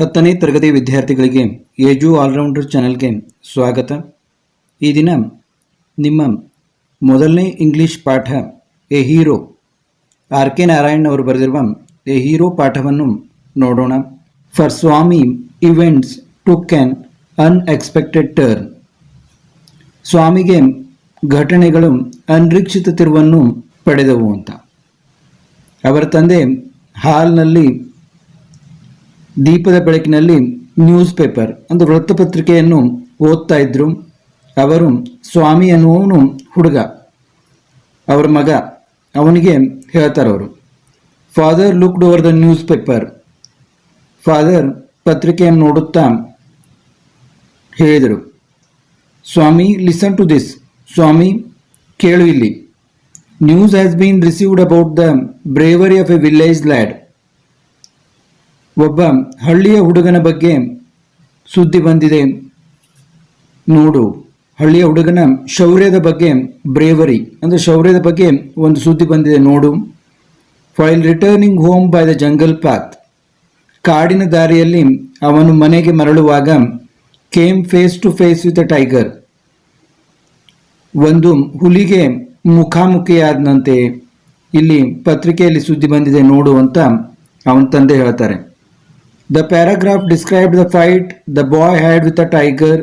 ಹತ್ತನೇ ತರಗತಿ ವಿದ್ಯಾರ್ಥಿಗಳಿಗೆ ಏಜು ಆಲ್ರೌಂಡರ್ ಚಾನೆಲ್ಗೆ ಸ್ವಾಗತ. ಈ ದಿನ ನಿಮ್ಮ ಮೊದಲನೇ ಇಂಗ್ಲಿಷ್ ಪಾಠ a hero. R K Narayan ಅವರು ಬರೆದಿರುವ ಎ ಹೀರೋ ಪಾಠವನ್ನು ನೋಡೋಣ. For Swami, events take an unexpected turn. ಸ್ವಾಮಿಗೆ ಘಟನೆಗಳು ಅನಿರೀಕ್ಷಿತ ತಿರುವನ್ನು ಪಡೆದವು ಅಂತ. ಅವರ ತಂದೆ ಹಾಲ್ನಲ್ಲಿ ದೀಪದ ಬೆಳಕಿನಲ್ಲಿ ನ್ಯೂಸ್ ಪೇಪರ್ ಒಂದು ವೃತ್ತಪತ್ರಿಕೆಯನ್ನು ಓದ್ತಾ ಇದ್ರು. ಅವರು ಸ್ವಾಮಿ ಅನ್ನುವನು ಹುಡುಗ. ಅವರ ಮಗ ಅವನಿಗೆ ಹೇಳ್ತಾರವರು father looked over the news paper father ಪತ್ರಿಕೆಯನ್ನು ನೋಡುತ್ತಾ ಹೇಳಿದರು, Swami listen to this Swami, ಕೇಳು ಇಲ್ಲಿ. News has been received about the bravery of a village lad ಒಬ್ಬ ಹಳ್ಳಿಯ ಹುಡುಗನ ಬಗ್ಗೆ ಸುದ್ದಿ ಬಂದಿದೆ. ನೋಡು, ಹಳ್ಳಿಯ ಹುಡುಗನ ಶೌರ್ಯದ ಬಗ್ಗೆ ಬ್ರೇವರಿ ಅಂದರೆ ಶೌರ್ಯದ ಬಗ್ಗೆ ಒಂದು ಸುದ್ದಿ ಬಂದಿದೆ, ನೋಡು. While returning home by the jungle path ಕಾಡಿನ ದಾರಿಯಲ್ಲಿ ಅವನು ಮನೆಗೆ ಮರಳುವಾಗ came face to face with a tiger ಒಂದು ಹುಲಿಗೆ ಮುಖಾಮುಖಿಯಾದಂತೆ ಇಲ್ಲಿ ಪತ್ರಿಕೆಯಲ್ಲಿ ಸುದ್ದಿ ಬಂದಿದೆ, ನೋಡು ಅಂತ ಅವನ ತಂದೆ ಹೇಳ್ತಾರೆ. The described the fight the boy had with a tiger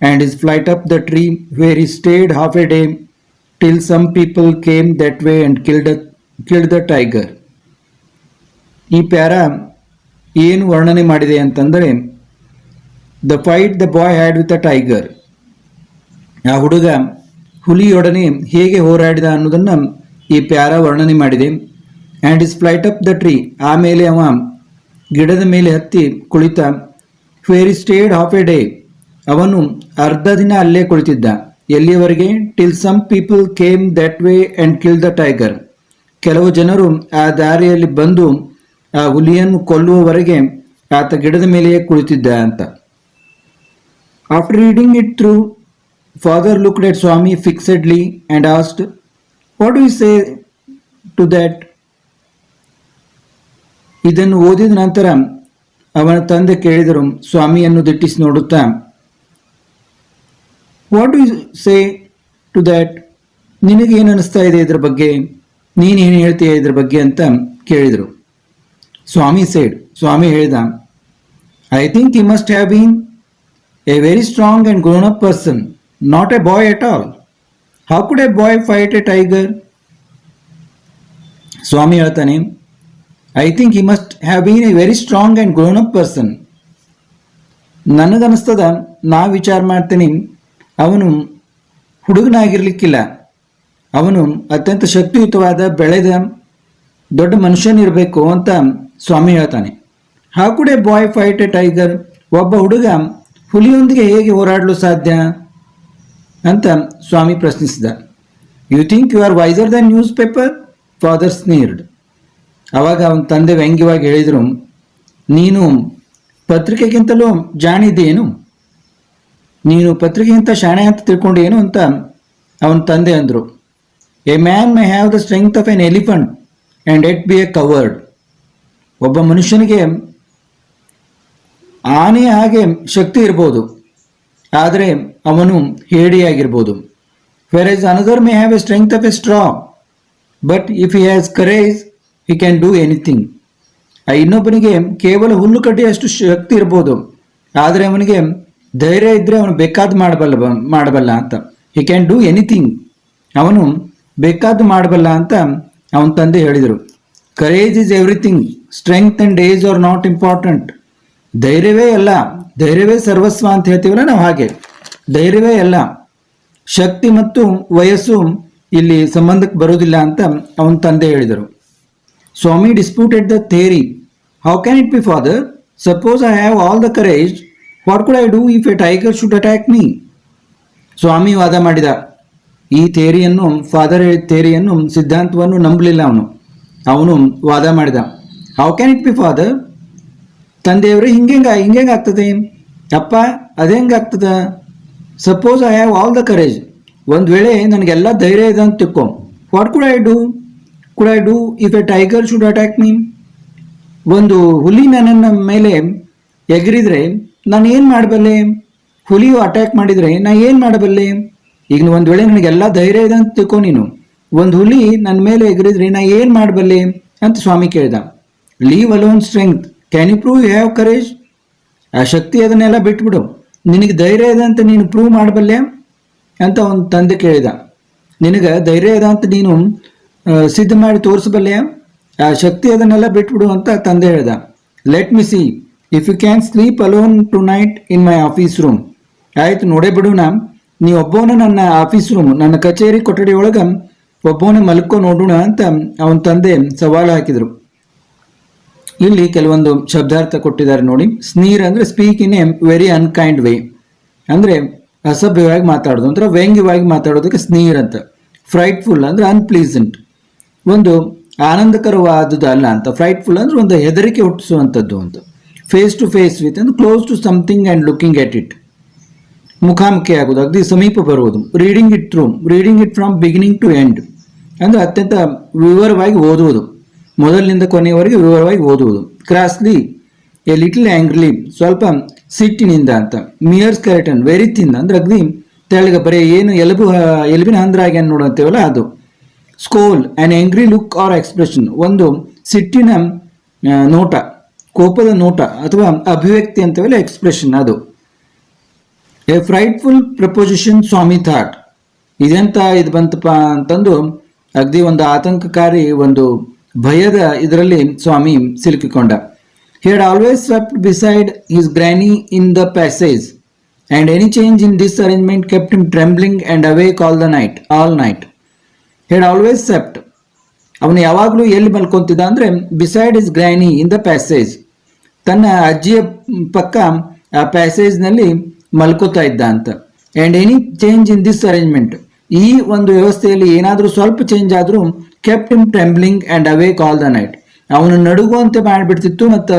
and his flight up the tree, where he stayed half a day till some people came that way and killed, a, killed the tiger. ಈ para ಏನು ವರ್ಣನೆ ಮಾಡಿದೆ ಅಂತಂದರೆ the fight the boy had with a tiger ಆ ಹುಡುಗ ಹುಲಿಯೊಡನೆ ಹೇಗೆ ಹೋರಾಡಿದ ಅನ್ನೋದನ್ನು ಈ ಪ್ಯಾರ ವರ್ಣನೆ ಮಾಡಿದೆ and is flight up the tree ಆಮೇಲೆ ಅವ ಗಿಡದ ಮೇಲೆ ಹತ್ತಿ ಕುಳಿತ there stayed half a day ಅವನು ಅರ್ಧ ದಿನ ಅಲ್ಲೇ ಕುಳಿತಿದ್ದ. ಎಲ್ಲಿಯವರೆಗೆ? Till some people came that way and kill the tiger ಕೆಲವು ಜನರು ಆ ದಾರಿಯಲ್ಲಿ ಬಂದು ಆ ಹುಲಿಯನ್ನು ಕೊಲ್ಲುವವರೆಗೆ ಆತ ಗಿಡದ ಮೇಲೆಯೇ ಕುಳಿತಿದ್ದ ಅಂತ. After reading it through father looked at Swami fixedly and asked what you say to that ಇದನ್ನು ಓದಿದ ನಂತರ ಅವನ ತಂದೆ ಕೇಳಿದರು ಸ್ವಾಮಿಯನ್ನು ದಿಟ್ಟಿಸಿ ನೋಡುತ್ತಾ? What you say to that ನಿನಗೇನು ಅನಿಸ್ತಾ ಇದೆ ಇದರ ಬಗ್ಗೆ? ನೀನೇನು ಹೇಳ್ತೀಯ ಇದ್ರ ಬಗ್ಗೆ? ಅಂತ ಕೇಳಿದರು. ಸ್ವಾಮಿ ಸೈಡ್ ಸ್ವಾಮಿ ಹೇಳಿದ I think you must have been a very strong and grown up person not a boy at all how could a boy fight a tiger Swami ಹೇಳ್ತಾನೆ I think he must have been a very strong and grown up person ನನಗನ್ನಿಸ್ತದ ನಾ ವಿಚಾರ ಮಾಡ್ತೀನಿ. ಅವನು ಹುಡುಗನಾಗಿರ್ಲಿಕ್ಕಿಲ್ಲ. ಅವನು ಅತ್ಯಂತ ಶಕ್ತಿಯುತವಾದ, ಬೆಳೆದ, ದೊಡ್ಡ ಮನುಷ್ಯನಿರಬೇಕು ಅಂತ ಸ್ವಾಮಿ ಹೇಳ್ತಾನೆ. How could boy fight a tiger ಒಬ್ಬ ಹುಡುಗ ಹುಲಿಯೊಂದಿಗೆ ಹೇಗೆ ಹೋರಾಡಲು ಸಾಧ್ಯ ಅಂತ ಸ್ವಾಮಿ ಪ್ರಶ್ನಿಸಿದ. You think you are wiser than newspaper father sneered ಅವಾಗ ಅವನ ತಂದೆ ವ್ಯಂಗ್ಯವಾಗಿ ಹೇಳಿದರು, ನೀನು ಪತ್ರಿಕೆಗಿಂತಲೂ ಜಾಣಿದ್ದೇನು? ನೀನು ಪತ್ರಿಕೆಗಿಂತ ಶಾಣೆ ಅಂತ ತಿಳ್ಕೊಂಡೇನು ಅಂತ ಅವನ ತಂದೆ ಅಂದರು. A man may have the strength of an elephant and yet be a coward. ಒಬ್ಬ ಮನುಷ್ಯನಿಗೆ ಆನೆ ಹಾಗೆ ಶಕ್ತಿ ಇರ್ಬೋದು, ಆದರೆ ಅವನು ಹೇಡಿಯಾಗಿರ್ಬೋದು. Whereas another may have a strength of a straw but if he has courage he can do anything ಇನ್ನೊಬ್ಬನಿಗೆ ಕೇವಲ ಹುಲ್ಲು ಕಡ್ಡಿಯಷ್ಟು ಶಕ್ತಿ ಇರ್ಬೋದು. ಆದರೆ ಅವನಿಗೆ ಧೈರ್ಯ ಇದ್ದರೆ ಅವನು ಬೇಕಾದ ಮಾಡಬಲ್ಲ ಮಾಡಬಲ್ಲ ಅಂತ. ಹಿ ಕ್ಯಾನ್ ಡೂ ಎನಿಥಿಂಗ್ ಅವನು ಬೇಕಾದ್ದು ಮಾಡಬಲ್ಲ ಅಂತ ಅವನ ತಂದೆ ಹೇಳಿದರು. Courage is everything strength and age are not important ಧೈರ್ಯವೇ ಅಲ್ಲ. ಧೈರ್ಯವೇ ಸರ್ವಸ್ವ ಅಂತ ಹೇಳ್ತೀವಲ್ಲ ನಾವು ಹಾಗೆ. ಧೈರ್ಯವೇ ಅಲ್ಲ. ಶಕ್ತಿ ಮತ್ತು ವಯಸ್ಸು ಇಲ್ಲಿ ಸಂಬಂಧಕ್ಕೆ ಬರೋದಿಲ್ಲ ಅಂತ ಅವನ ತಂದೆ ಹೇಳಿದರು. Swami disputed the theory How can it be, father suppose I have all the courage what could I do if a tiger should attack me Swami ವಾದ ಮಾಡಿದ. ಈ ಥೇರಿಯನ್ನು ಫಾದರ್ ಥೇರಿಯನ್ನು ಸಿದ್ಧಾಂತವನ್ನು ನಂಬಲಿಲ್ಲ ಅವನು. ಅವನು ವಾದ ಮಾಡಿದ. How can it be father ತಂದೆಯವರು ಹಿಂಗೆಂಗ ಹಿಂಗೆಂಗೆ ಆಗ್ತದೆ? ಅಪ್ಪ ಅದು ಹೆಂಗೆ ಆಗ್ತದ? Suppose I have all the courage ಒಂದು ವೇಳೆ ನನಗೆಲ್ಲ ಧೈರ್ಯ ಇದೆ ಅಂತ ತಿಳ್ಕೊ. What could I do could I do if a tiger should attack me ಒಂದು ಹುಲಿ ನನ್ನ ಮೇಲೆ ಎಗರಿದ್ರೆ ನಾನು ಏನು ಮಾಡಬಲ್ಲೆ? ಹುಲಿಯು ಅಟ್ಯಾಕ್ ಮಾಡಿದರೆ ನಾ ಏನು ಮಾಡಬಲ್ಲೆ? ಈಗ ಒಂದು ವೇಳೆ ನನಗೆಲ್ಲ ಧೈರ್ಯ ಇದೆ ಅಂತ ತಿಳ್ಕೊ ನೀನು. ಒಂದು ಹುಲಿ ನನ್ನ ಮೇಲೆ ಎಗರಿದ್ರೆ ನಾ ಏನು ಮಾಡಬಲ್ಲೆ? ಅಂತ ಸ್ವಾಮಿ ಕೇಳ್ದ. Leave alone strength can you prove you have courage ಆ ಶಕ್ತಿ ಅದನ್ನೆಲ್ಲ ಬಿಟ್ಬಿಡು. ನಿನಗೆ ಧೈರ್ಯ ಇದೆ ಅಂತ ನೀನು ಪ್ರೂವ್ ಮಾಡಬಲ್ಲೆ? ಅಂತ ಅವನ ತಂದೆ ಕೇಳಿದ. ನಿನಗೆ ಧೈರ್ಯ ಇದೆ ಅಂತ ನೀನು ಸಿದ್ಧ ಮಾಡಿ ತೋರಿಸಬಲ್ಲೆ ಆ, ಶಕ್ತಿ ಅದನ್ನೆಲ್ಲ ಬಿಟ್ಬಿಡು ಅಂತ ತಂದೆ ಹೇಳ್ದ. Let me see if you can sleep alone tonight in my office room ಆಯ್ತು, ನೋಡೇ ಬಿಡೋಣ ನೀ ಒಬ್ಬವನ ನನ್ನ ಆಫೀಸ್ ರೂಮ್ ನನ್ನ ಕಚೇರಿ ಕೊಠಡಿ ಒಳಗೆ ಒಬ್ಬವನೇ ಮಲ್ಕೋ ನೋಡೋಣ ಅಂತ ಅವನ ತಂದೆ ಸವಾಲು ಹಾಕಿದರು. ಇಲ್ಲಿ ಕೆಲವೊಂದು ಶಬ್ದಾರ್ಥ ಕೊಟ್ಟಿದ್ದಾರೆ ನೋಡಿ. ಸ್ನೀರ್ ಅಂದ್ರೆ speak in a very unkind way ಅಂದ್ರೆ ಅಸಭ್ಯವಾಗಿ ಮಾತಾಡೋದು ಅಂದ್ರೆ ವ್ಯಂಗ್ಯವಾಗಿ ಮಾತಾಡೋದಕ್ಕೆ ಸ್ನೀರ್ ಅಂತ. ಫ್ರೈಟ್ಫುಲ್ ಅಂದ್ರೆ ಅನ್ಪ್ಲೀಸೆಂಟ್ ಒಂದು ಆನಂದಕರವಾದದ್ದು ಅಲ್ಲ ಅಂತ ಫ್ರೈಟ್ಫುಲ್ ಅಂದ್ರೆ ಒಂದು ಹೆದರಿಕೆ ಹುಟ್ಟಿಸುವಂಥದ್ದು ಅಂತ. ಫೇಸ್ ಟು ಫೇಸ್ ವಿತ್ ಅಂದ್ರೆ close to something and looking at it ಮುಖಾಮುಖಿ ಆಗೋದು ಅಗದಿ ಸಮೀಪ ಬರುವುದು reading it through reading it from beginning to end ಅಂದರೆ ಅತ್ಯಂತ ವಿವರವಾಗಿ ಓದುವುದು. ಮೊದಲಿನಿಂದ ಕೊನೆಯವರೆಗೆ ವಿವರವಾಗಿ ಓದುವುದು. ಕ್ರಾಸ್ಲಿ ಎ ಲಿಟಲ್ ಆ್ಯಂಗ್ಲಿ ಸ್ವಲ್ಪ ಸಿಟ್ಟಿನಿಂದ ಅಂತ. ಮಿಯರ್ ಸ್ಕರ್ಟನ್ ವೆರಿ ತಿಂದ ಅಂದ್ರೆ ಅಗದಿ ತೆಳಗೆ ಬರೀ ಏನು ಎಲುಬು, ಎಲುಬಿನ ಹಂದ್ರಾಗಿ ಏನು ನೋಡುತ್ತೇವಲ್ಲ ಅದು. Scowl an angry look or expression ಒಂದು ಸಿಟ್ಟಿನ ನೋಟ, ಕೋಪದ ನೋಟ ಅಥವಾ ಅಭಿವ್ಯಕ್ತಿ ಅಂತೇವಲ್ಲ ಎಕ್ಸ್ಪ್ರೆಷನ್ ಅದು. A frightful proposition Swami thought ಇದೆಂತ ಇದು ಬಂತಪ್ಪ ಅಂತಂದು ಅಗದಿ ಒಂದು ಆತಂಕಕಾರಿ ಒಂದು ಭಯದ ಇದರಲ್ಲಿ Swami ಸಿಲುಕಿಕೊಂಡ. Had always slept beside his granny in the passage and any change in this arrangement kept him trembling and awake all the night all night had always slept ಅವನು ಯಾವಾಗಲೂ ಎಲ್ಲಿ ಮಲ್ಕೊಂತಿದ್ದ ಅಂದರೆ beside his granny in the passage ತನ್ನ ಅಜ್ಜಿಯ ಪಕ್ಕ ಆ ಪ್ಯಾಸೇಜ್ನಲ್ಲಿ ಮಲ್ಕೋತಾ ಇದ್ದ ಅಂತ. And any change in this arrangement ಈ ಒಂದು ವ್ಯವಸ್ಥೆಯಲ್ಲಿ ಏನಾದರೂ ಸ್ವಲ್ಪ ಚೇಂಜ್ ಆದರೂ kept him trembling and awake all the night ಅವನು ನಡುಗುವಂತೆ ಮಾಡಿಬಿಡ್ತಿತ್ತು ಮತ್ತು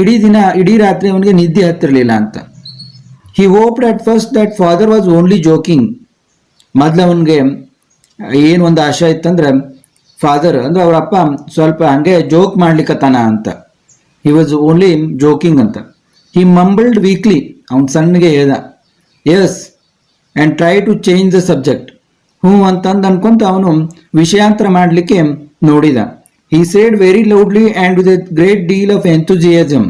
ಇಡೀ ದಿನ, ಇಡೀ ರಾತ್ರಿ ಅವನಿಗೆ ನಿದ್ದೆ ಹತ್ತಿರಲಿಲ್ಲ ಅಂತ. He hoped at first that father was only joking ಮೊದಲು ಅವನಿಗೆ ಏನು ಒಂದು ಆಶಯ ಇತ್ತಂದ್ರೆ ಫಾದರ್ ಅಂದ್ರೆ ಅವ್ರ ಅಪ್ಪ ಸ್ವಲ್ಪ ಹಂಗೆ ಜೋಕ್ ಮಾಡ್ಲಿಕ್ಕತ್ತಾನ ಅಂತ. ಹಿ ವಾಸ್ ಓನ್ಲಿ ಜೋಕಿಂಗ್ ಅಂತ. ಹಿ ಮಂಬಲ್ಡ್ ವೀಕ್ಲಿ ಅವ್ನು ಸಣ್ಣಗೆ ಹೇಳ್ದ. Yes and try to change the subject ಹ್ಞೂ ಅಂತಂದು ಅನ್ಕೊಂತ ಅವನು ವಿಷಯಾಂತರ ಮಾಡಲಿಕ್ಕೆ ನೋಡಿದ. He said very loudly and with a great deal of enthusiasm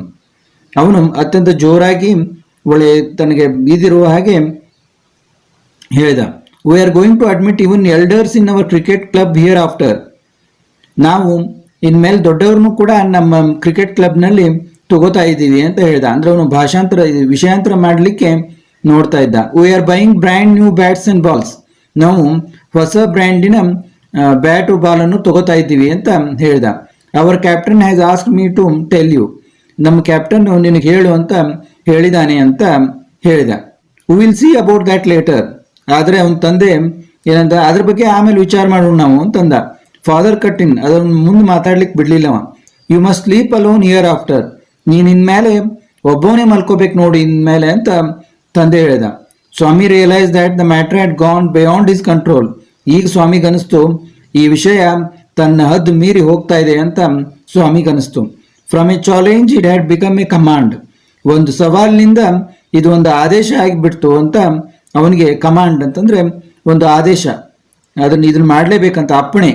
ಅವನು ಅತ್ಯಂತ ಜೋರಾಗಿ ಒಳ್ಳೆ ತನಗೆ ಬೀದಿರುವ ಹಾಗೆ ಹೇಳಿದ. We are going to admit even elders in our cricket club hereafter ನಾವು ಇನ್ಮೇಲೆ ದೊಡ್ಡವ್ರನ್ನು ಕೂಡ ನಮ್ಮ ಕ್ರಿಕೆಟ್ ಕ್ಲಬ್ನಲ್ಲಿ ತಗೋತಾ ಇದ್ದೀವಿ ಅಂತ ಹೇಳ್ದ. ಅಂದ್ರೆ ಅವನು ಭಾಷಾಂತರ, ವಿಷಯಾಂತರ ಮಾಡಲಿಕ್ಕೆ ನೋಡ್ತಾ ಇದ್ದ. We are buying brand new bats and balls ನಾವು ಹೊಸ ಬ್ರ್ಯಾಂಡಿನ ಬ್ಯಾಟು ಬಾಲನ್ನು ತಗೋತಾ ಇದ್ದೀವಿ ಅಂತ ಹೇಳ್ದ. Our captain has ask me to tell you ನಮ್ಮ ಕ್ಯಾಪ್ಟನ್ ನಿನಗೆ ಹೇಳು ಅಂತ ಹೇಳಿದಾನೆ ಅಂತ ಹೇಳಿದ. Will see about that later ಆದರೆ ಅವನ ತಂದೆ ಏನಂತ ಅದ್ರ ಬಗ್ಗೆ ಆಮೇಲೆ ವಿಚಾರ ಮಾಡೋಣ ನಾವು, ಅಂತಂದ. ಫಾದರ್ ಕಟ್ಟಿನ್ ಅದನ್ನ ಮುಂದೆ ಮಾತಾಡ್ಲಿಕ್ಕೆ ಅವ. You must sleep alone hereafter ನೀನ್ ಇನ್ಮೇಲೆ ಒಬ್ಬವನೇ ಮಲ್ಕೋಬೇಕು ನೋಡಿ ಇನ್ಮೇಲೆ, ಅಂತ ತಂದೆ ಹೇಳಿದ. Swami realise that the matter had gone beyond his control ಈಗ ಸ್ವಾಮಿಗೆ ಅನಿಸ್ತು, ಈ ವಿಷಯ ತನ್ನ ಹದ್ದು ಮೀರಿ ಹೋಗ್ತಾ ಇದೆ, ಅಂತ ಸ್ವಾಮಿಗೆ ಅನಿಸ್ತು. From a challenge it had become a command ಒಂದು ಸವಾಲಿನಿಂದ ಇದು ಒಂದು ಆದೇಶ ಆಗಿಬಿಡ್ತು, ಅಂತ ಅವನಿಗೆ ಕಮಾಂಡ್ ಅಂತಂದ್ರೆ ಒಂದು ಆದೇಶ. ಅದನ್ನ ಇದನ್ನ ಮಾಡಲೇಬೇಕಂತ ಅಪ್ಪಣೆ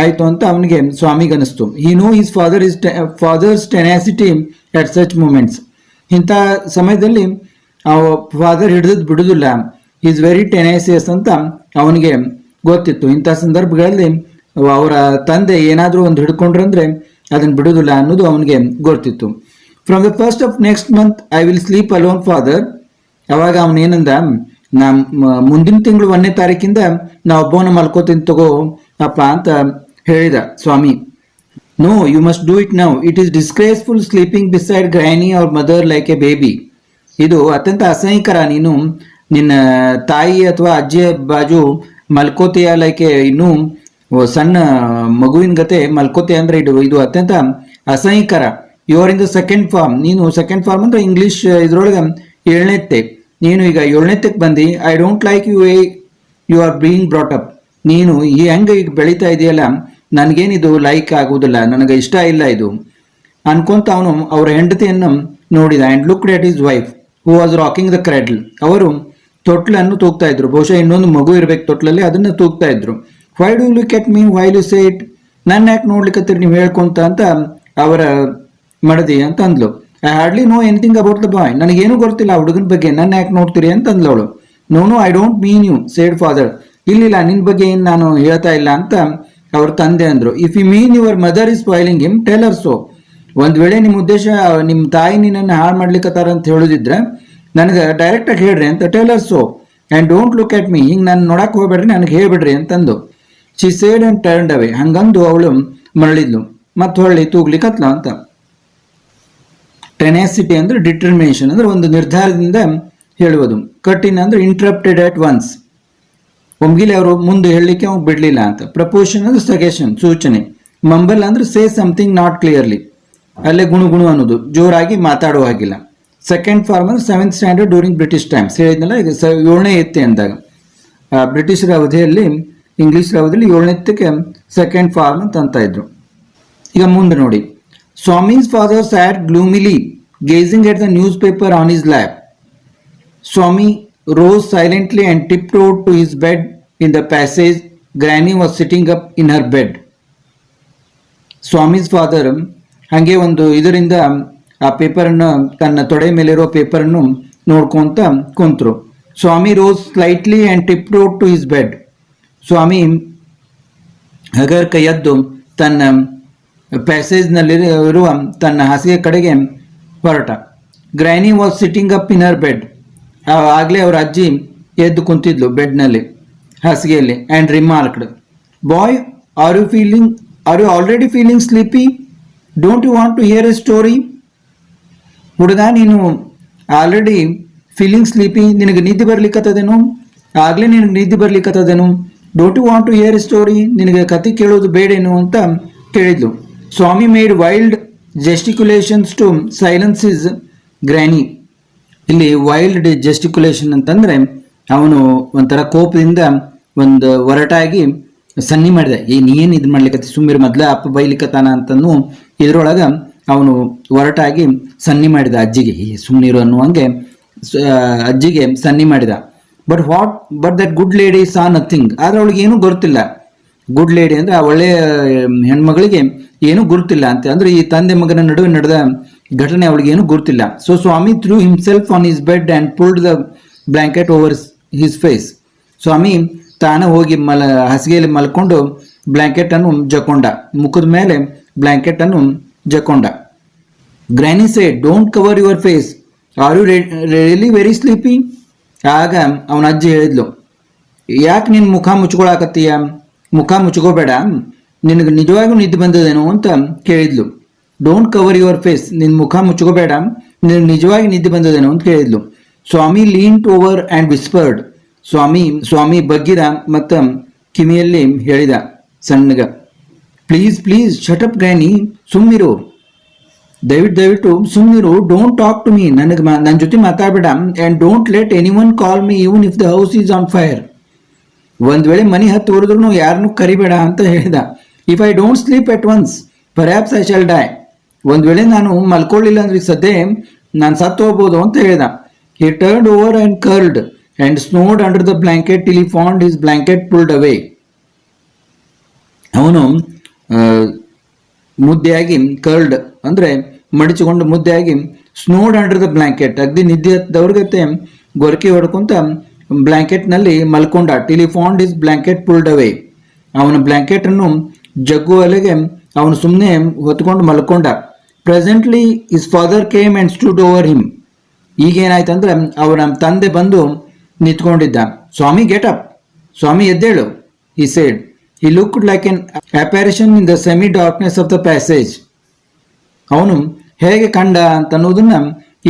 ಆಯಿತು ಅಂತ ಅವನಿಗೆ ಸ್ವಾಮಿಗೆ ಅನಿಸ್ತು he know his father his father's tenacity at such moments ಇಂಥ ಸಮಯದಲ್ಲಿ ಫಾದರ್ ಹಿಡಿದು ಬಿಡುದಿಲ್ಲ. ಈಸ್ ವೆರಿ ಟೆನಾಸಿಯಸ್ ಅಂತ ಅವನಿಗೆ ಗೊತ್ತಿತ್ತು. ಇಂಥ ಸಂದರ್ಭಗಳಲ್ಲಿ ಅವರ ತಂದೆ ಏನಾದರೂ ಒಂದು ಹಿಡ್ಕೊಂಡ್ರಂದ್ರೆ ಅದನ್ನು ಬಿಡುದಿಲ್ಲ ಅನ್ನೋದು ಅವನಿಗೆ ಗೊತ್ತಿತ್ತು. From the first of next month I will sleep alone father ಅವಾಗ ಅವನೇನಂದ ನಾ ಮುಂದಿನ ತಿಂಗಳು ಒಂದನೇ ತಾರೀಕಿಂದ ನಾ ಒಬ್ಬವನ್ನ ಮಲ್ಕೋತೀನಿ ತಗೋ ಅಪ್ಪ ಅಂತ ಹೇಳಿದ Swami. No you must do it now it is disgraceful sleeping beside granny ಅವ್ರ ಮದರ್ ಲೈಕ್ ಎ ಬೇಬಿ ಇದು ಅತ್ಯಂತ ಅಸಹ್ಯಕರ ನೀನು ನಿನ್ನ ತಾಯಿ ಅಥವಾ ಅಜ್ಜಿಯ ಬಾಜು ಮಲ್ಕೋತೀಯ ಲೈಕ್ ಇನ್ನೂ ಸಣ್ಣ ಮಗುವಿನ ಗತೆ ಮಲ್ಕೋತೀಯ ಅಂದ್ರೆ ಇದು ಇದು ಅತ್ಯಂತ ಅಸಹ್ಯಕರ. ಇನ್ ದ ಸೆಕೆಂಡ್ ಫಾರ್ಮ್ ನೀನು ಸೆಕೆಂಡ್ ಫಾರ್ಮ್ ಅಂದ್ರೆ ಇಂಗ್ಲಿಷ್ ಇದ್ರೊಳಗೆ ಏಳನೇತ್ತೆ ನೀನು ಈಗ ಏಳನೇತಕ್ಕೆ ಬಂದು I don't like you way you are being brought up ನೀನು, ಈ ಹೆಂಗೆ ಈಗ ಬೆಳೀತಾ ಇದೆಯಲ್ಲ, ನನಗೇನಿದು ಲೈಕ್ ಆಗುವುದಿಲ್ಲ ನನಗೆ ಇಷ್ಟ ಇಲ್ಲ ಇದು. ಅನ್ಕೊಂತ ಅವನು ಅವರ ಹೆಂಡತಿಯನ್ನು ನೋಡಿದ and looked at his wife who was rocking the cradle ಅವರು ತೊಟ್ಲನ್ನು ತೂಗ್ತಾ ಇದ್ರು. ಬಹುಶಃ ಇನ್ನೊಂದು ಮಗು ಇರಬೇಕು ತೊಟ್ಲಲ್ಲಿ, ಅದನ್ನು ತೂಗ್ತಾ ಇದ್ರು. Why do look at me why you say it ನನ್ನ ಯಾಕೆ ನೋಡ್ಲಿಕ್ಕತ್ತೀರಿ ನೀವು ಹೇಳ್ಕೊಂತ ಅಂತ ಅವರ ಮಡದಿ ಅಂತ ಅಂದ್ಲು. I hardly know anything about the boy ನನಗೇನು ಗೊತ್ತಿಲ್ಲ ಹುಡುಗನ ಬಗ್ಗೆ. ನನ್ನ ಯಾಕೆ ನೋಡ್ತೀರಿ ಅಂತ ಅಂದ್ಲವಳು no no I don't mean you said father ಇಲ್ಲಿಲ್ಲ ನಿನ್ನ ಬಗ್ಗೆ ಏನು ನಾನು ಹೇಳ್ತಾ ಇಲ್ಲ ಅಂತ ಅವ್ರ ತಂದೆ ಅಂದರು. If you mean your mother is spoiling him tell her so ಒಂದು ವೇಳೆ ನಿಮ್ಮ ಉದ್ದೇಶ ನಿಮ್ಮ ತಾಯಿ ನಿನ್ನನ್ನು ಹಾಳು ಮಾಡ್ಲಿಕ್ಕತ್ತಾರ ಅಂತ ಹೇಳುದಿದ್ರೆ ನನಗೆ ಡೈರೆಕ್ಟಾಗಿ ಹೇಳ್ರಿ ಅಂತ tell her so and don't look at me ಹಿಂಗೆ ನಾನು ನೋಡಕ್ಕೆ ಹೋಗ್ಬೇಡ್ರಿ, ನನಗೆ ಹೇಳ್ಬಿಡ್ರಿ ಅಂತಂದು. ಶಿ ಸೇಡ್ ಆ್ಯಂಡ್ ಟರ್ನ್ಡ್ ಅವೆ ಹಂಗಂದು ಅವಳು ಮರಳಿದ್ಲು. ಮತ್ತು ಹೊಳ್ಳಿ ತೂಗ್ಲಿಕ್ಕೆ ಅಂತ. ಟೆನಾಸಿಟಿ ಅಂದ್ರೆ ಡಿಟರ್ಮಿನೇಷನ್ ಅಂದರೆ ಒಂದು ನಿರ್ಧಾರದಿಂದ ಹೇಳುವುದು. ಕಠಿಣ ಅಂದರೆ ಇಂಟ್ರಪ್ಟೆಡ್ ಅಟ್ ಒನ್ಸ್ ಒಮ್ಗಿಲಿ ಅವರು ಮುಂದೆ ಹೇಳಲಿಕ್ಕೆ ಅವ್ನು ಬಿಡಲಿಲ್ಲ ಅಂತ. ಪ್ರಪೋಷನ್ ಅಂದರೆ ಸಜೆಷನ್ ಸೂಚನೆ. ಮಂಬಲ್ ಅಂದ್ರೆ ಸೇ ಸಮಥಿಂಗ್ ನಾಟ್ ಕ್ಲಿಯರ್ಲಿ ಅಲ್ಲೇ ಗುಣುಗುಣು ಗುಣು ಅನ್ನೋದು. ಜೋರಾಗಿ ಮಾತಾಡುವ ಹಾಗಿಲ್ಲ. ಸೆಕೆಂಡ್ ಫಾರ್ಮ್ ಅಂದ್ರೆ seventh standard during British times ಹೇಳಿದ್ನಲ್ಲ ಈಗ ಸ ಏಳನೇ ಎತ್ತೆ ಅಂದಾಗ. ಬ್ರಿಟಿಷರ ಅವಧಿಯಲ್ಲಿ, ಇಂಗ್ಲೀಷರ ಅವಧಿಯಲ್ಲಿ ಏಳನೇತ್ತಕ್ಕೆ ಸೆಕೆಂಡ್ ಫಾರ್ಮ್ ಅಂತ ಅಂತ ಇದ್ರು. ಈಗ ಮುಂದೆ ನೋಡಿ. Swami's father sat gloomily, gazing at the newspaper on his lap. Swami rose silently and tiptoed to his bed in the passage. Granny was sitting up in her bed. Swami's father ಹಾಗೆ ಒಂದು ಇದರಿಂದ ಆ ಪೇಪರನ್ನು ತನ್ನ ತೊಡೆ ಮೇಲಿರೋ ಪೇಪರನ್ನು ನೋಡ್ಕೊಂತ ಕುಂತ್ರು Swami rose slightly and tiptoed to his bed Swami ಹಗರ್ ಕೈಯದ್ದು ತನ್ನ ಪ್ಯಾಸೇಜ್ನಲ್ಲಿರುವ ತನ್ನ ಹಾಸಿಗೆ ಕಡೆಗೆ ಹೊರಟ. Granny was sitting up in her bed ಆಗಲೇ ಅವರ ಅಜ್ಜಿ ಎದ್ದು ಕುಂತಿದ್ಲು ಬೆಡ್ನಲ್ಲಿ, ಹಾಸಿಗೆಯಲ್ಲಿ and remarked boy are you feeling are you already feeling sleepy don't you want to hear a story ಹುಡುಗ, ನೀನು ಆಲ್ರೆಡಿ ಫೀಲಿಂಗ್ ಸ್ಲೀಪಿ ನಿನಗೆ ನಿದ್ದೆ ಬರ್ಲಿಕ್ಕತ್ತದೇನು? ಆಗಲೇ ನಿನಗೆ ನಿದ್ದೆ ಬರ್ಲಿಕ್ಕತ್ತದೇನು? Don't you want to hear a story ನಿನಗೆ ಕತೆ ಕೇಳೋದು ಬೇಡೇನು? ಅಂತ ಕೇಳಿದ್ಲು. Swami made wild gesticulations to silence his granny. ಇಲ್ಲಿ ವೈಲ್ಡ್ ಜೆಸ್ಟಿಕ್ಯುಲೇಷನ್ ಅಂತಂದರೆ ಅವನು ಒಂಥರ ಕೋಪದಿಂದ ಒಂದು ಒರಟಾಗಿ ಸನ್ನಿ ಮಾಡಿದ. ನೀನು ಇದು ಮಾಡ್ಲಿಕ್ಕೆ ಸುಮ್ಮಿರು ಮೊದ್ಲ ಅಪ್ಪ ಬೈಲಿಕ್ಕತ್ತಾನ ಅಂತನೂ ಇದರೊಳಗೆ ಅವನು ಒರಟಾಗಿ ಸನ್ನಿ ಮಾಡಿದ ಅಜ್ಜಿಗೆ. ಈ ಸುಮ್ಮನಿರು ಅನ್ನುವಂಗೆ ಅಜ್ಜಿಗೆ ಸನ್ನಿ ಮಾಡಿದ. But what but that good lady saw nothing ಆದ್ರೆ ಅವಳಿಗೆ ಏನೂ ಗೊತ್ತಿಲ್ಲ. ಗುಡ್ ಲೇಡಿ ಅಂದ್ರೆ ಆ ಒಳ್ಳೆಯ ಹೆಣ್ಮಗಳಿಗೆ ಏನೂ ಗುರುತಿಲ್ಲ ಅಂತ. ಅಂದ್ರೆ ಈ ತಂದೆ ಮಗನ ನಡುವೆ ನಡೆದ ಘಟನೆ ಅವಳಿಗೆ ಏನು ಗುರುತಿಲ್ಲ. So Swami threw himself on his bed and pulled the blanket over his face Swami ತಾನೇ ಹೋಗಿ ಮಲ, ಹಾಸಿಗೆಯಲ್ಲಿ ಮಲ್ಕೊಂಡು ಬ್ಲಾಂಕೆಟ್ ಅನ್ನು ಜಕೊಂಡ. ಮುಖದ ಮೇಲೆ ಬ್ಲಾಂಕೆಟ್ ಅನ್ನು ಜಕೊಂಡ. Granny say don't cover your face are you really very sleepy ಆಗ ಅವನ ಅಜ್ಜಿ ಹೇಳಿದ್ಲು, ಯಾಕೆ ನಿನ್ನ ಮುಖ ಮುಚ್ಕೊಳಕತ್ತೀಯ? ಮುಖ ಮುಚ್ಕೋಬೇಡ ನಿನಗೆ ನಿಜವಾಗೂ ನಿದ್ದೆ ಬಂದದೇನೋ ಅಂತ ಕೇಳಿದ್ಲು. ಡೋಂಟ್ ಕವರ್ ಯುವರ್ ಫೇಸ್ ನಿನ್ನ ಮುಖ ಮುಚ್ಕೋಬೇಡ ನಿನಗೆ ನಿಜವಾಗಿ ನಿದ್ದೆ ಬಂದದೇನೋ ಅಂತ ಕೇಳಿದ್ಲು. ಸ್ವಾಮಿ ಲೀಂಟ್ ಓವರ್ ಆ್ಯಂಡ್ ವಿಸ್ಪರ್ಡ್ ಸ್ವಾಮಿ ಸ್ವಾಮಿ ಬಗ್ಗಿದ ಮತ್ತು ಕಿವಿಯಲ್ಲಿ ಹೇಳಿದ ಸಣ್ಣಗ please please shut up granny ಸುಮ್ಮಿರು ದಯವಿಟ್ಟು ದಯವಿಟ್ಟು ಸುಮ್ಮಿರು ಡೋಂಟ್ ಟಾಕ್ ಟು ಮೀ ನನಗೆ ನನ್ನ ಜೊತೆ ಮಾತಾಡಬೇಡ. And don't let anyone call me even if the house is on fire ಒಂದ್ ವೇಳೆ ಮನೆ ಹತ್ತು ಹೊರದ್ರು ಯಾರನ್ನು ಕರಿಬೇಡ ಅಂತ ಹೇಳಿದ. If I don't sleep at once perhaps I shall die ಒಂದ್ ವೇಳೆ ನಾನು ಮಲ್ಕೊಳ್ಳಿಲ್ಲ ಅಂದ್ರೆ ಸದ್ಯ ನಾನು ಸತ್ತು ಹೋಗ್ಬೋದು ಅಂತ ಹೇಳಿದ. He turned over and curled and snored under the blanket till found his blanket pulled away ಅವನು ಮುದ್ದೆಯಾಗಿ ಕರ್ಲ್ಡ್ ಅಂದ್ರೆ ಮಡಿಚಿಕೊಂಡು ಮುದ್ದೆಯಾಗಿ ಸ್ನೋಡ್ ಅಂಡರ್ ದ ಬ್ಲಾಂಕೆಟ್ ಅಗ್ದಿ ನಿದ್ದೆ ಹತ್ತದವ್ರಿಗತ್ತೆ ಗೊರಕೆ ಹೊಡ್ಕೊಂತ ಬ್ಲಾಂಕೆಟ್ನಲ್ಲಿ ಮಲ್ಕೊಂಡ. Till he found his blanket pulled away. ಅವನ ಬ್ಲಾಂಕೆಟ್ ಅನ್ನು ಜಗ್ಗುವಲೆಗೆ ಅವನು ಸುಮ್ಮನೆ ಹೊತ್ಕೊಂಡು ಮಲ್ಕೊಂಡ. Presently his father came and stood over him. ಈಗೇನಾಯ್ತಂದ್ರೆ ಅವನ ತಂದೆ ಬಂದು ನಿಂತ್ಕೊಂಡಿದ್ದ. ಸ್ವಾಮಿ ಗೆಟ್ ಅಪ್ ಸ್ವಾಮಿ, ಎದ್ದೇಳು. He said he look like an apparition in the semi darkness of the passage ಅವನು ಹೇಗೆ ಕಂಡ ಅಂತ ಅನ್ನೋದನ್ನ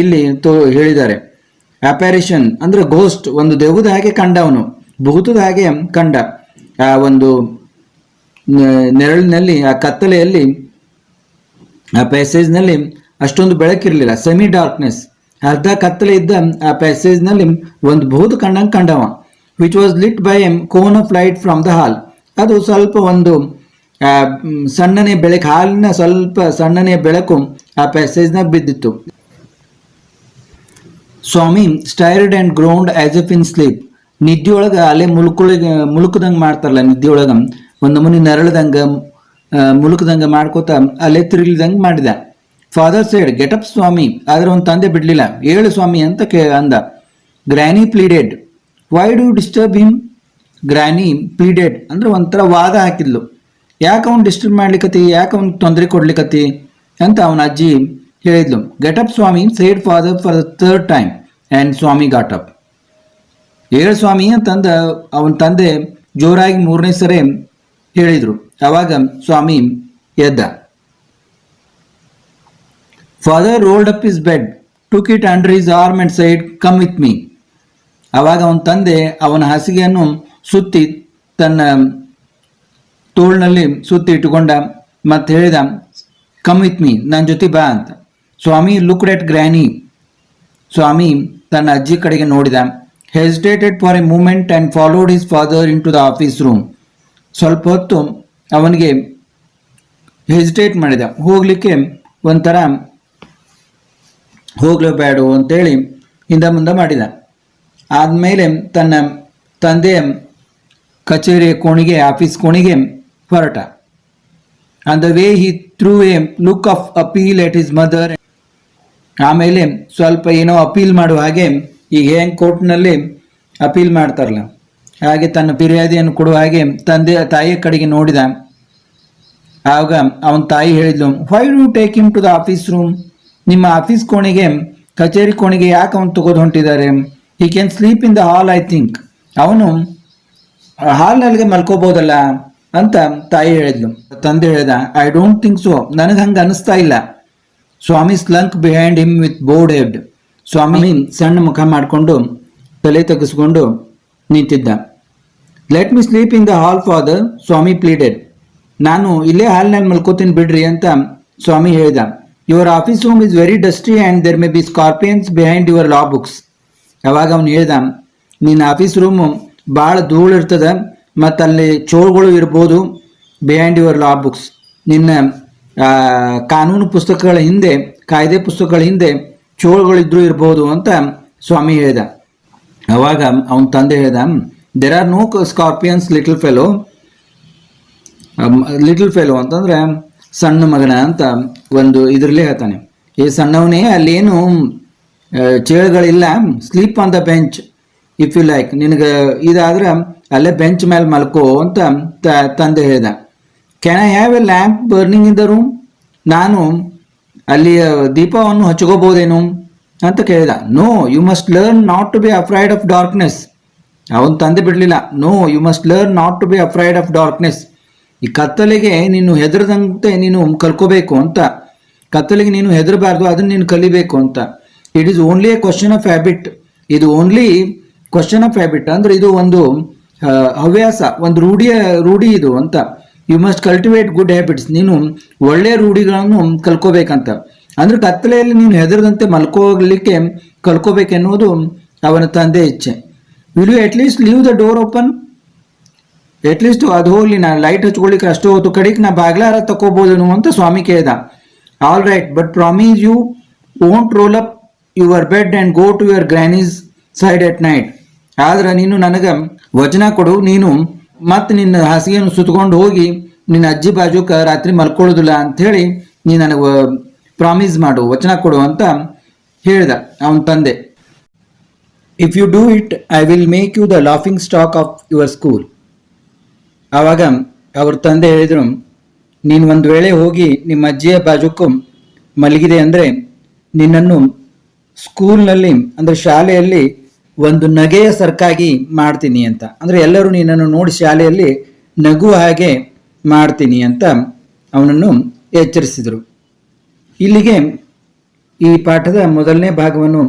ಇಲ್ಲಿ ತೋ, ಹೇಳಿದ್ದಾರೆ. ಅಪ್ಯಾರೇಷನ್ ಅಂದ್ರೆ ಗೋಸ್ಟ್ ಒಂದು ದೆವ್ವದ ಹಾಗೆ ಕಂಡ ಅವನು ಭೂತದ ಹಾಗೆ ಕಂಡ. ಆ ಒಂದು ನೆರಳಿನಲ್ಲಿ, ಆ ಕತ್ತಲೆಯಲ್ಲಿ, ಆ ಪ್ಯಾಸೇಜ್ನಲ್ಲಿ ಅಷ್ಟೊಂದು ಬೆಳಕಿರಲಿಲ್ಲ. ಸೆಮಿ ಡಾರ್ಕ್ನೆಸ್ ಅರ್ಧ ಕತ್ತಲೆ ಇದ್ದ, ಆ ಪ್ಯಾಸೇಜ್ನಲ್ಲಿ ಒಂದು ಭೂತ ಕಂಡಂಗೆ ಕಂಡವ which was lit by a cone of light from the hall ಅದು ಸ್ವಲ್ಪ ಒಂದು ಸಣ್ಣನೆ ಬೆಳಕು, ಹಾಲಿನ ಸ್ವಲ್ಪ ಸಣ್ಣನೆ ಬೆಳಕು ಆ ಪ್ಯಾಸೇಜ್ನಾಗ ಬಿದ್ದಿತ್ತು. Swami stirred and groaned as if in sleep ನಿದ್ದೆಯೊಳಗೆ ಅಲೆ ಮುಳುಕುಳಿಗೆ, ಮುಳುಕದಂಗೆ ಮಾಡ್ತಾರಲ್ಲ ನಿದ್ದೆಯೊಳಗೆ. ಒಂದು ನಮೂನಿ ನರಳದಂಗೆ ಮುಳುಕದಂಗೆ ಮಾಡ್ಕೋತ ಅಲ್ಲೇ ತಿರುಗಿದಂಗೆ ಮಾಡಿದ. Father said get up Swami. ಆದ್ರೆ ಒಂದು ತಂದೆ ಬಿಡ್ಲಿಲ್ಲ. ಏಳು ಸ್ವಾಮಿ ಅಂತ ಕೇ, ಅಂದ. Granny pleaded why do disturb him granny pleaded ಅಂದ್ರೆ ಒಂಥರ ವಾದ ಹಾಕಿದ್ಲು. ಯಾಕೆ ಅವ್ನು ಡಿಸ್ಟರ್ಬ್ ಮಾಡ್ಲಿಕತ್ತಿ? ಯಾಕೆ ಅವ್ನಿಗೆ ತೊಂದರೆ ಕೊಡ್ಲಿಕತ್ತಿ? ಅಂತ ಅವನ ಅಜ್ಜಿ ಹೇಳಿದ್ಲು. Get up Swami, said father for the third time. And Swami got up ಏಳು ಸ್ವಾಮಿ ಅಂತಂದ ಅವನ ತಂದೆ ಜೋರಾಗಿ ಮೂರನೇ ಸರಿ ಹೇಳಿದರು. ಅವಾಗ ಸ್ವಾಮಿ ಎದ್ದ. Father rolled up his bed, took it under his arm and said, come with me. ಅವಾಗ ಅವನ ತಂದೆ ಅವನ ಹಾಸಿಗೆಯನ್ನು ಸುತ್ತಿ ತನ್ನ ತೋಳಿನಲ್ಲಿ ಸುತ್ತಿ ಇಟ್ಟುಕೊಂಡ ಮತ್ತೆ ಹೇಳಿದ, ಕಮ್ ವಿತ್ ಮೀ ನನ್ನ ಜೊತೆ ಬಾ ಅಂತ. ಸ್ವಾಮಿ ಲುಕ್ಡ್ ಎಟ್ ಗ್ರ್ಯಾನಿ ಸ್ವಾಮಿ ತನ್ನ ಅಜ್ಜಿ ಕಡೆಗೆ ನೋಡಿದ hesitated for a moment and followed his father into the office room ಸ್ವಲ್ಪ ಹೊತ್ತು ಅವನಿಗೆ ಹೆಸಿಟೇಟ್ ಮಾಡಿದ. ಹೋಗಲಿಕ್ಕೆ ಒಂಥರ ಅಂತ ಅಂತೇಳಿ ಹಿಂದ ಮುಂದೆ ಮಾಡಿದ. ಆದಮೇಲೆ ತನ್ನ ತಂದೆ ಕಚೇರಿಯ ಕೋಣಿಗೆ ಆಫೀಸ್ ಕೋಣಿಗೆ ಹೊರಟ. On the way he threw a look of appeal at his mother ಆಮೇಲೆ ಸ್ವಲ್ಪ ಏನೋ ಅಪೀಲ್ ಮಾಡುವ ಹಾಗೆ ಈಗ ಹೆಂಗೆ ಕೋರ್ಟ್ನಲ್ಲಿ ಅಪೀಲ್ ಮಾಡ್ತಾರಲ್ಲ, ಹಾಗೆ ತನ್ನ ಫಿರ್ಯಾದಿಯನ್ನು ಕೊಡುವ ಹಾಗೆ ತಂದೆ, ತಾಯಿಯ ಕಡೆಗೆ ನೋಡಿದ. ಆಗ ಅವನ ತಾಯಿ ಹೇಳಿದ್ಲು why do take him to the office room ನಿಮ್ಮ ಆಫೀಸ್ ಕೋಣೆಗೆ, ಕಚೇರಿ ಕೋಣೆಗೆ ಯಾಕೆ ಅವನು ತಗೋದು ಹೊಂಟಿದ್ದಾರೆ? He can sleep in the hall I think ಅವನು ಹಾಲ್ನಲ್ಲಿಗೆ ಮಲ್ಕೋಬೋದಲ್ಲ? ಅಂತ ತಾಯಿ ಹೇಳಿದ್ಲು. ತಂದೆ ಹೇಳಿದ ಐ ಡೋಂಟ್ ಥಿಂಕ್ ಸೊ ನನಗೆ ಹಂಗೆ ಅನಿಸ್ತಾ ಇಲ್ಲ. Swami slunk behind him with bowed head Swami ಸಣ್ಣ ಮುಖ ಮಾಡಿಕೊಂಡು ತಲೆ ತೆಗೆಸ್ಕೊಂಡು ನಿಂತಿದ್ದ. Let me sleep in the hall father Swami pleaded ನಾನು ಇಲ್ಲೇ ಹಾಲ್ನಲ್ಲಿ ಮಲ್ಕೋತೀನಿ ಬಿಡ್ರಿ ಅಂತ ಸ್ವಾಮಿ ಹೇಳಿದ. Your office room is very dusty and there may be scorpions behind your law books ಅವಾಗ ಅವನು ಹೇಳ್ದ. ನಿನ್ನ ಆಫೀಸ್ ರೂಮು ಭಾಳ ಧೂಳು ಇರ್ತದೆ ಮತ್ತು ಅಲ್ಲಿ ಚೋಳುಗಳು ಇರ್ಬೋದು ಬಿಹೈಂಡ್ ಯುವರ್ ಲಾ ಬುಕ್ಸ್ ನಿನ್ನ ಕಾನೂನು ಪುಸ್ತಕಗಳ ಹಿಂದೆ, ಕಾಯ್ದೆ ಪುಸ್ತಕಗಳ ಹಿಂದೆ ಚೋಳುಗಳಿದ್ರು ಇರಬಹುದು ಅಂತ ಸ್ವಾಮಿ ಹೇಳಿದ. ಅವಾಗ ಅವನ ತಂದೆ ಹೇಳ್ದ there are no scorpions little fellow little fellow ಅಂತಂದ್ರೆ ಸಣ್ಣ ಮಗನ ಅಂತ ಒಂದು ಇದರಲ್ಲೇ ಹೇಳ್ತಾನೆ. ಈ ಸಣ್ಣವನೇ, ಅಲ್ಲೇನು ಚೇಳುಗಳಿಲ್ಲ. Sleep on the bench if you like ನಿನಗೆ ಇದಾದ್ರೆ ಅಲ್ಲೇ ಬೆಂಚ್ ಮೇಲೆ ಮಲ್ಕೋ ಅಂತ ತಂದೆ ಹೇಳ್ದ. Can I have a lamp burning in the room ನಾನು ಅಲ್ಲಿ ಆ, ದೀಪವನ್ನು ಹಚ್ಕೋಬೋದೇನು ಅಂತ ಕೇಳಿದ. No you must learn not to be afraid of darkness ಅವನು ತಂದೆ ಬಿಡಲಿಲ್ಲ. No you must learn not to be afraid of darkness ಈ ಕತ್ತಲೆಗೆ ನೀನು ಹೆದರದಂತೆ ನೀನು ಕಲ್ಕೋಬೇಕು ಅಂತ. ಕತ್ತಲೆಗೆ ನೀನು ಹೆದರಬಾರ್ದು ಅದನ್ನು ನೀನು ಕಲಿಬೇಕು ಅಂತ. It is only a question of habit ಇದು ಓನ್ಲಿ ಕ್ವಶನ್ ಆಫ್ ಹ್ಯಾಬಿಟ್ ಅಂದ್ರೆ ಇದು ಒಂದು ಹವ್ಯಾಸ ಒಂದು ರೂಢಿಯ ರೂಢಿ ಇದು ಅಂತ. You must cultivate good habits ನೀನು ಒಳ್ಳೆಯ ರೂಢಿಗಳನ್ನು ಕಲ್ಕೋಬೇಕಂತ. ಅಂದ್ರೆ ಕತ್ತಲೆಯಲ್ಲಿ ನೀನು ಹೆದರದಂತೆ ಮಲ್ಕೋಗ್ಲಿಕ್ಕೆ ಕಲ್ಕೋಬೇಕೆನ್ನುವುದು ಅವನ ತಂದೆ ಇಚ್ಛೆ. Will you at least leave the door open at least ಅದು ಹೋಗ್ಲಿ ನಾನು ಲೈಟ್ ಹಚ್ಕೊಳ್ಳಿಕ್ಕೆ ಅಷ್ಟು ಹೊತ್ತು ಕಡೆಗೆ ನಾ ಬಾಗ್ಲಾರ ತಗೋಬೋದೇನು ಅಂತ ಸ್ವಾಮಿ ಕೇಳ್ದ. All right but promise you won't roll up your bed and go to your granny's side at night ಆದ್ರೆ ನೀನು ನನಗೆ ವಚನ ಕೊಡು, ನೀನು ಮತ್ತೆ ನಿನ್ನ ಹಾಸಿಗೆಯನ್ನು ಸುತ್ತಕೊಂಡು ಹೋಗಿ ನಿನ್ನ ಅಜ್ಜಿ ಬಾಜುಕ ರಾತ್ರಿ ಮಲ್ಕೊಳ್ಳೋದಿಲ್ಲ ಅಂಥೇಳಿ ನೀ ನನಗೆ ಪ್ರಾಮಿಸ್ ಮಾಡು, ವಚನ ಕೊಡು ಅಂತ ಹೇಳ್ದ ಅವನ ತಂದೆ. If you do it I will make you the laughing stock of your school ಆವಾಗ ಅವ್ರ ತಂದೆ ಹೇಳಿದರು, ನೀನು ಒಂದು ವೇಳೆ ಹೋಗಿ ನಿಮ್ಮ ಅಜ್ಜಿಯ ಬಾಜುಕು ಮಲಗಿದೆ ಅಂದರೆ ನಿನ್ನನ್ನು ಸ್ಕೂಲ್ನಲ್ಲಿ ಅಂದರೆ ಶಾಲೆಯಲ್ಲಿ ಒಂದು ನಗೆಯ ಸರ್ಕಾಗಿ ಮಾಡ್ತೀನಿ ಅಂತ. ಅಂದರೆ ಎಲ್ಲರೂ ನಿನ್ನನ್ನು ನೋಡಿ ಶಾಲೆಯಲ್ಲಿ ನಗುವ ಹಾಗೆ ಮಾಡ್ತೀನಿ ಅಂತ ಅವನನ್ನು ಎಚ್ಚರಿಸಿದರು. ಇಲ್ಲಿಗೆ ಈ ಪಾಠದ ಮೊದಲನೇ ಭಾಗವನ್ನು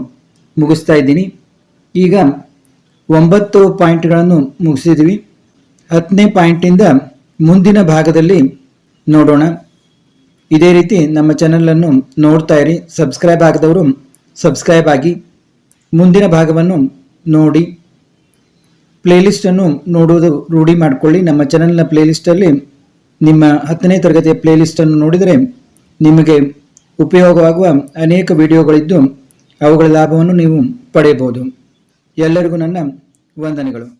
ಮುಗಿಸ್ತಾ ಇದ್ದೀನಿ. ಈಗ ಒಂಬತ್ತು ಪಾಯಿಂಟ್ಗಳನ್ನು ಮುಗಿಸಿದ್ವಿ ಹತ್ತನೇ ಪಾಯಿಂಟಿಂದ ಮುಂದಿನ ಭಾಗದಲ್ಲಿ ನೋಡೋಣ. ಇದೇ ರೀತಿ ನಮ್ಮ ಚಾನಲನ್ನು ನೋಡ್ತಾ ಇರಿ. ಸಬ್ಸ್ಕ್ರೈಬ್ ಆಗದವರು ಸಬ್ಸ್ಕ್ರೈಬ್ ಆಗಿ. ಮುಂದಿನ ಭಾಗವನ್ನು ನೋಡಿ. ಪ್ಲೇಲಿಸ್ಟನ್ನು ನೋಡುವುದು ರೂಢಿ ಮಾಡಿಕೊಳ್ಳಿ. ನಮ್ಮ ಚಾನೆಲ್ನ ಪ್ಲೇಲಿಸ್ಟಲ್ಲಿ ನಿಮ್ಮ ಹತ್ತನೇ ತರಗತಿಯ ಪ್ಲೇಲಿಸ್ಟನ್ನು ನೋಡಿದರೆ ನಿಮಗೆ ಉಪಯೋಗವಾಗುವ ಅನೇಕ ವಿಡಿಯೋಗಳಿದ್ದು ಅವುಗಳ ಲಾಭವನ್ನು ನೀವು ಪಡೆಯಬಹುದು. ಎಲ್ಲರಿಗೂ ನನ್ನ ವಂದನೆಗಳು.